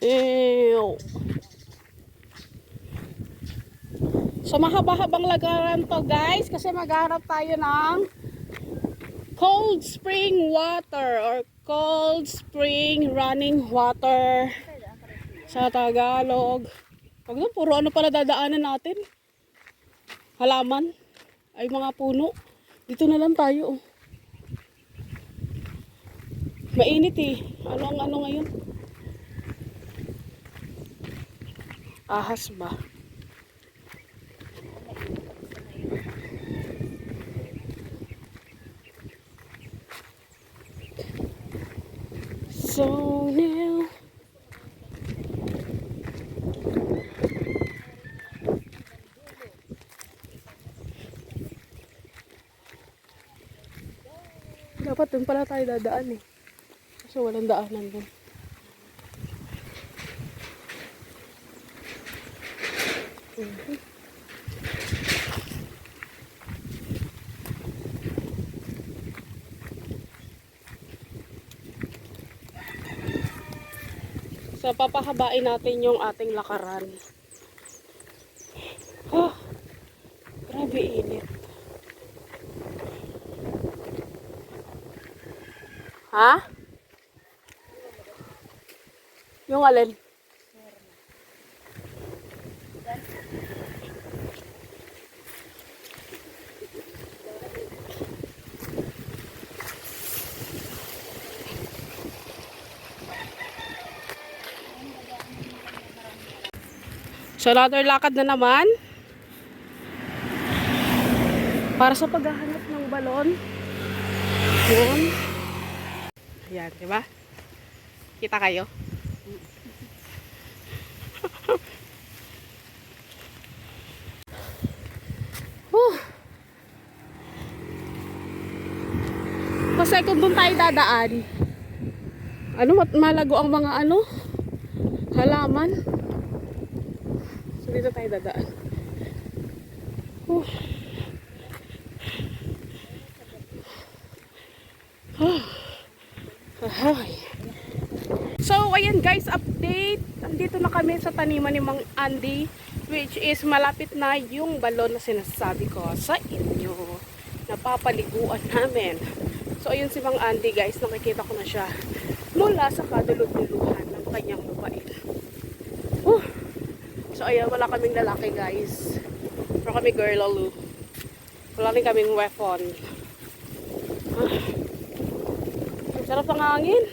Ew. So mahaba-habang lagaran to guys kasi maghanap tayo ng cold spring water or cold spring running water sa Tagalog. Pag doon, puro ano pala dadaanan natin. Halaman. Ay mga puno. Dito na lang tayo. Mainit eh. Ano ang ano ngayon? Ahas ba? So now Dapat dun pala tayo dadaan eh. Kasi walang daanan dun. So, papahabain natin yung ating lakaran. Oh, grabe init. Ha? Yung alin? So, another lakad na naman. Para sa paghahanap ng balon. Yun. Ayan, di ba? Kita kayo? Huh. Kasi kung doon tayo dadaan, ano, malago ang mga ano, halaman. Dito tayo dadaan. Huh. Ay. So, ayan guys, update. Andito na kami sa taniman ni Mang Andy, which is malapit na yung balon na sinasabi ko sa inyo. Napapaliguan namin. So, ayun si Mang Andy guys, nakikita ko na siya mula sa kadulog-duluhan ng kanyang lupain. Uh. So, ayan, wala kaming lalaki guys. Pero kami girl lalo. Wala rin kaming weapon. Ah. Ang sarap ng hangin.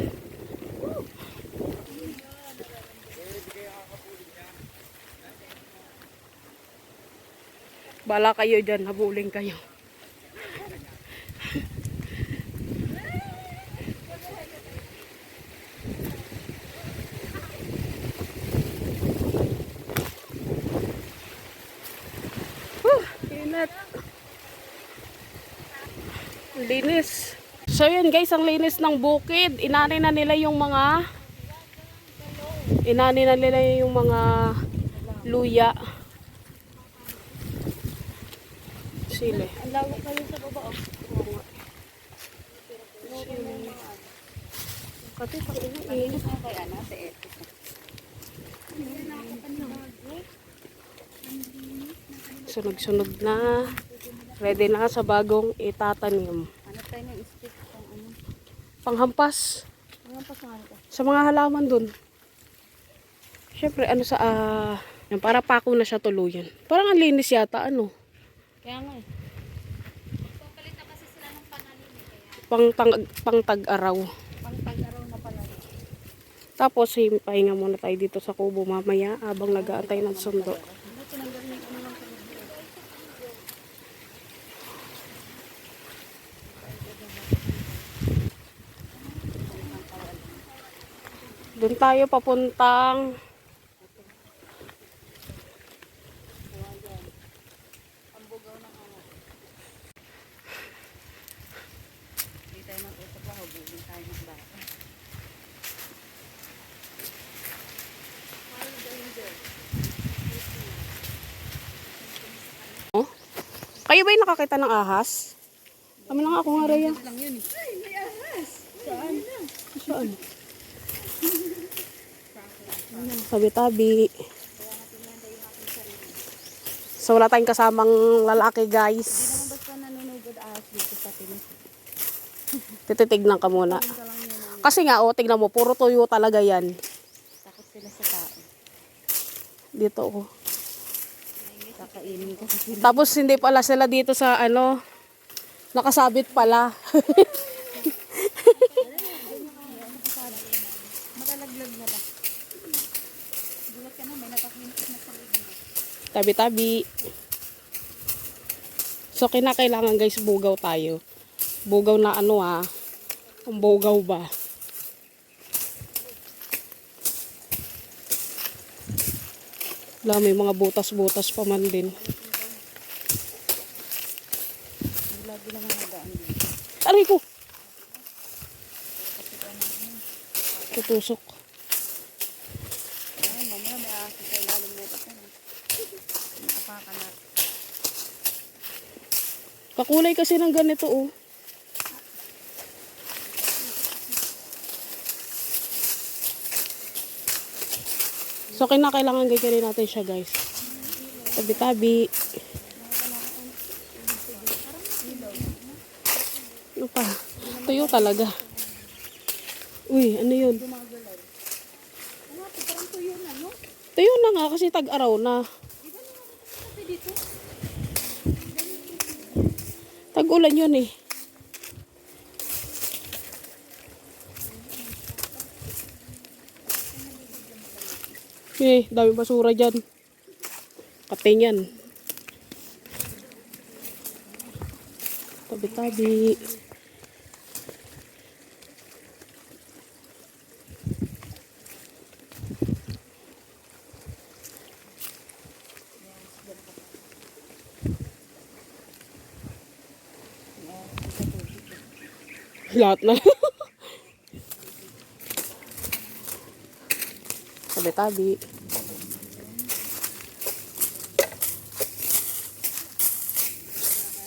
Bala kayo dyan, habuling kayo. Linis. So yun guys, ang linis ng bukid. Inani na nila yung mga inani na nila yung mga luya. Sili. Ang lawak kayo sa baba, oh. Kasi pang ina eh. Ano kaya na sa eto? Sunog-sunog na. Ready na sa bagong itatanim. Ano tayo ng stick pang ano? Panghampas Ano pa sa ano? sa mga halaman dun. Siyempre, ano sa, ah, yung para pako na siya tuluyan. Parang ang linis yata, ano. Kaya nga eh. Pang, tang, pang tag-araw. Pang pag-araw na pala. Tapos, pahinga muna tayo dito sa kubo mamaya habang nag-aantay ng sundo. Ano tinanggalin yung ano lang pala. Doon tayo papuntang Hindi tayo mag-usap pa, hubugin tayo ng bata. Kayo ba yung nakakita ng ahas? Kami lang ako nga Rhea. lang yun eh. Saan? Tabi-tabi. So wala tayong kasamang lalaki guys. Naman basta nanunugod dito sa tinis. Tititignan ka muna. Lang Kasi nga, oh, tignan mo, puro tuyo talaga yan. takot sila sa tao. Dito, oh. Kakainin ko Tapos hindi pala sila dito sa ano, nakasabit pala. malalaglag na ba? Na, may nakakintik na sa ligid. Tabi-tabi. So, kinakailangan guys, bugaw tayo. Bugaw na ano ah. Ang bugaw ba? Wala, may mga butas-butas pa man din. Lagi naman nagaan dito. Aray ko! Tutusok. Ay, mamaya may ahas sa ilalim na ito. Nakapakan na. Kakulay kasi ng ganito oh. So, kinakailangan gagawin natin siya guys. Tabi-tabi. Ano pa? Tuyo talaga. Uy, ano yun? Tuyo na nga kasi tag-araw na. Tag-ulan yun eh. Eh, dami basura dyan. Kating yan. Tabi-tabi. Lahat na. Tabi-tabi.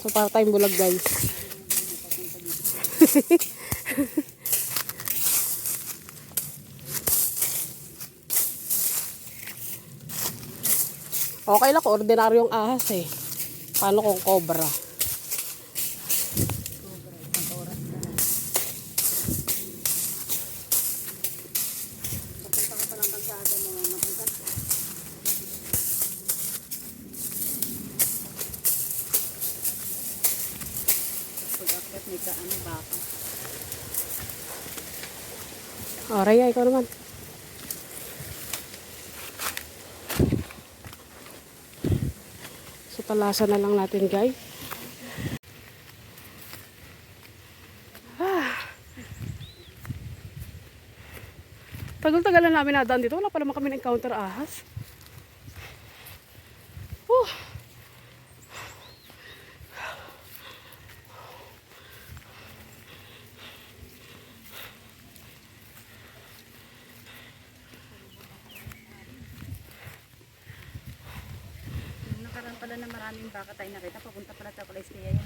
So, para tayong bulag, guys. okay lang kung ordinaryong ahas eh. Paano kung cobra? Ano, baka. Oh, Raya, ikaw naman. So, talasan na lang natin, guys. Ah. Tagal-tagal na namin nadaan dito. Wala pa naman kami na-encounter ahas. Oh. Na maraming baka tayo nakita, papunta pala tayo kay Stea yan.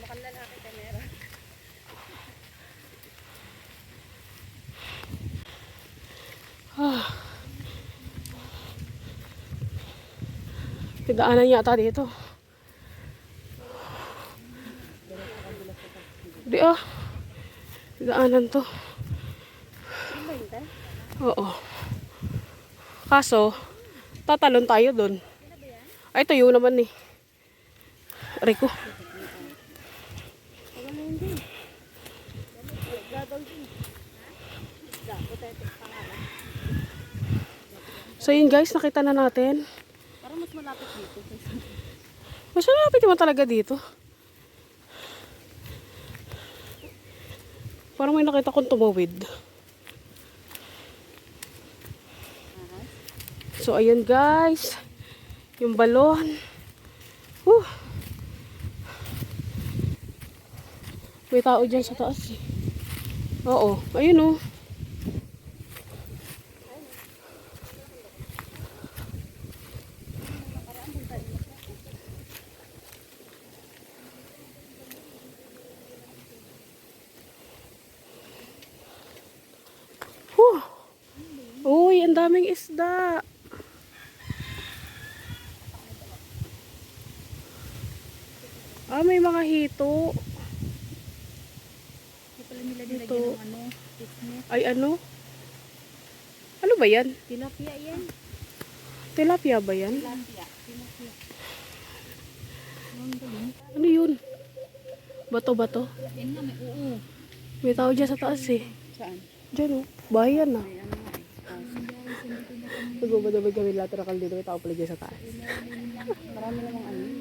Mukhang lalaki ka meron. Tidaanan yata dito. Di ah. Tidaanan to. Oo. Kaso, tatalon tayo doon. Ay, tayo naman eh. Rico. So yun guys, nakita na natin. Parang mas malapit dito. Mas malapit naman talaga dito. Parang may nakita kong tumawid. So, ayun guys. Yung balon. Whew. May tao dyan sa taas eh. Oo. Ayun oh. Whew. ang daming isda. Ah, may mga hito. Hindi pala nila nilagyan ng ano, fitness. Ay, ano? Ano ba yan? Tilapia yan. Tilapia ba yan? Tilapia. Tilapia. Ano yun? Bato-bato? Yan nga, may oo. May tao dyan sa taas eh. Saan? Diyan oh. Bayan na. Ay, ano nga eh. Nagbabadabay kami lateral kal dito. May tao pala dyan sa taas. Marami namang ano.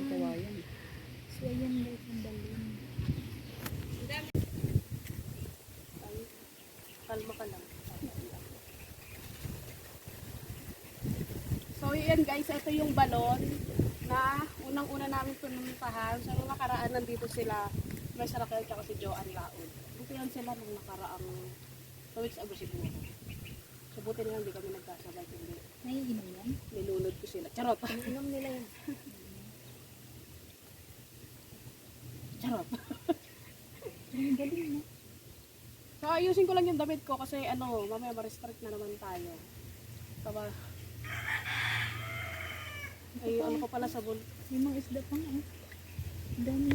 So, ayan guys, ang balon. Kalma ka lang. So, yan guys. Ito yung balon na unang-una namin pinuntahan. So, nung nakaraan nandito sila. May Raquel tsaka si Joanne Laon. Buti yan sila nung nakaraang two weeks ago siguro. So, buti na lang hindi kami nagkasabay. Naiinom yan? nilunod ko sila. Charot. Inom nila yan. Charot. Ang galing no? So, ayusin ko lang yung damit ko kasi ano, mamaya ma-restrict na naman tayo. Taba. Ay, ano ko pala sabon. Yung mga isda pa nga. oh. Ang dami.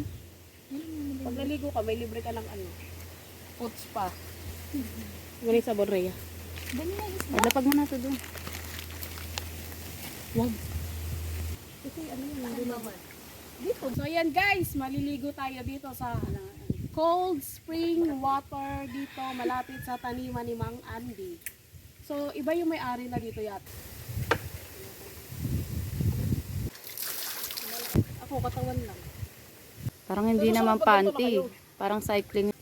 Ano yung? Pag naligo ka, may libre ka ng ano. Food spa. Ganun sabon, Rhea. Dami na isda. Lapag mo na ito doon. Wag. Kasi ano yun, dito. So, yan guys, maliligo tayo dito sa cold spring water dito malapit sa taniman ni Mang Andy. So, iba yung may-ari na dito yat. Ako, katawan lang. Parang hindi Pero naman panty. Parang cycling.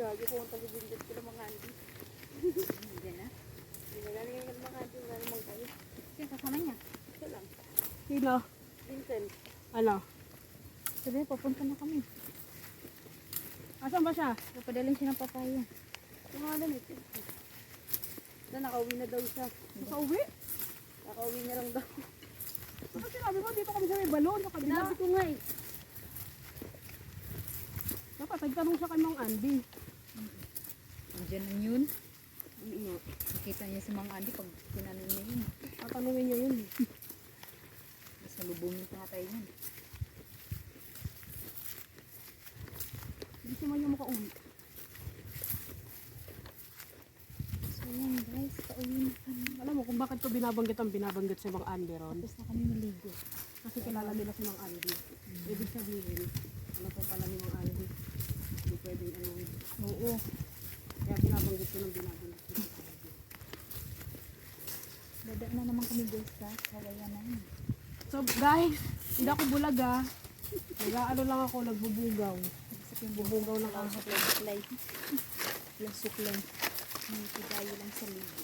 Gagi ko ang tagbibindet ko ng mga Andy. Hindi na. Hindi na galing ng mga Andy, wala namang kayo. Sino kasama niya? Ito lang. Sino? Vincent. Ano? Sabi, papunta na kami. Asan ba siya? Papadalhin siya ng papaya. Yung mga damit. Na, nakauwi na daw siya. Nakauwi? Nakauwi na lang daw. Ano sinabi mo? Dito kami sa may balon, sa kabila. Sinabi ko nga eh. Dapat, nagtanong siya kay Mang Andy. Andiyan na yun. Nakita niya si Mang Andy pag tinanin niya yun. Tatanungin niya yun. Sa lubungin pa tayo yun. Siya man niya makauwi. So yan guys, pauwi na kami. Alam mo kung bakit ko binabanggit ang binabanggit si Mang Andy ron? Tapos na kami maligo. Kasi kilala nila si Mang Andy. Ibig sabihin, ano po pala ni Mang Andy? Hindi pwedeng ano. Oo. Kaya binabanggit ko ng binabanggit Andy. Dada na naman kami guys sa kawayan na. So guys, hindi ako bulaga. Nag-ano lang ako, nagbubugaw. Yung Bubugaw ng kausap. suklay. Lang suklay. May tigayo lang sa ligo.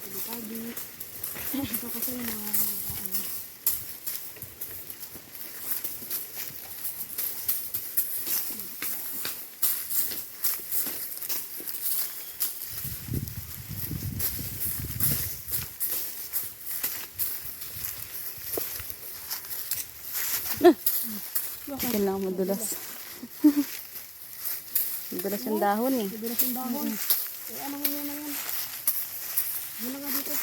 Delikado. Ito kasi yung mga ano. Bakit? Yan lang madulas. madulas yung dahon eh. Madulas yung dahon. Eh, ano nga na yan? Ano nga dito?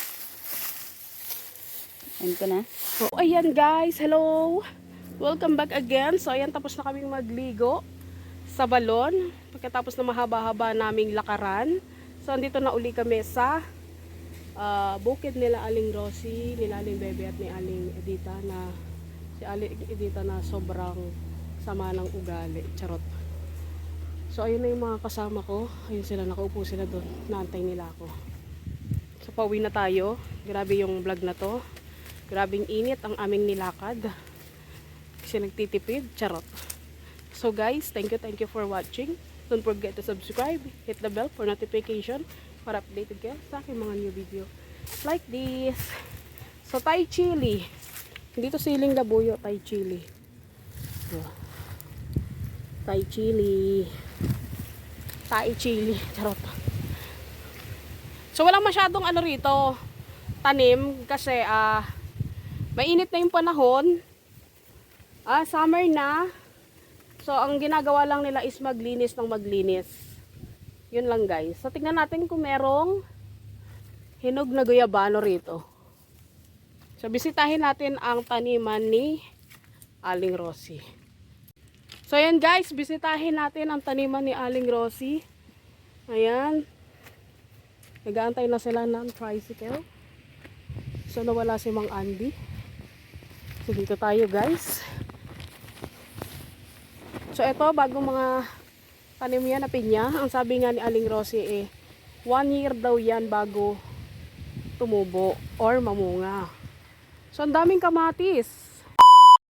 Ayun ko na. So, ayan guys, hello! Welcome back again. So, ayan, tapos na kaming magligo sa balon. Pagkatapos na mahaba-haba naming lakaran. So, andito na uli kami sa ah, bukid nila Aling Rosie, nila Aling Bebe at ni Aling Edita na si Aling Edita na sobrang sama ng ugali. Charot. So, ayun na yung mga kasama ko. Ayun sila, nakaupo sila doon. Naantay nila ako. So, pauwi na tayo. Grabe yung vlog na to. Grabing init ang aming nilakad. Kasi nagtitipid. Charot. So guys, thank you, thank you for watching. Don't forget to subscribe. Hit the bell for notification para updated kayo sa aking mga new video. Like this. So, Thai chili. Hindi to siling labuyo, Thai chili. Oh. Thai chili. Thai chili. Charot. So, walang masyadong ano rito, tanim kasi ah Mainit na yung panahon. Ah, summer na. So, ang ginagawa lang nila is maglinis ng maglinis. Yun lang guys. So, tingnan natin kung merong hinog na guyabano rito. So, bisitahin natin ang taniman ni Aling Rosie. So, ayan guys, bisitahin natin ang taniman ni Aling Rosie. Ayan. Nag-aantay na sila ng tricycle. So, nawala si Mang Andy. So, dito tayo guys. So, ito, bagong mga tanim yan na pinya. Ang sabi nga ni Aling Rosie eh, one year daw yan bago tumubo or mamunga. So, ang daming kamatis.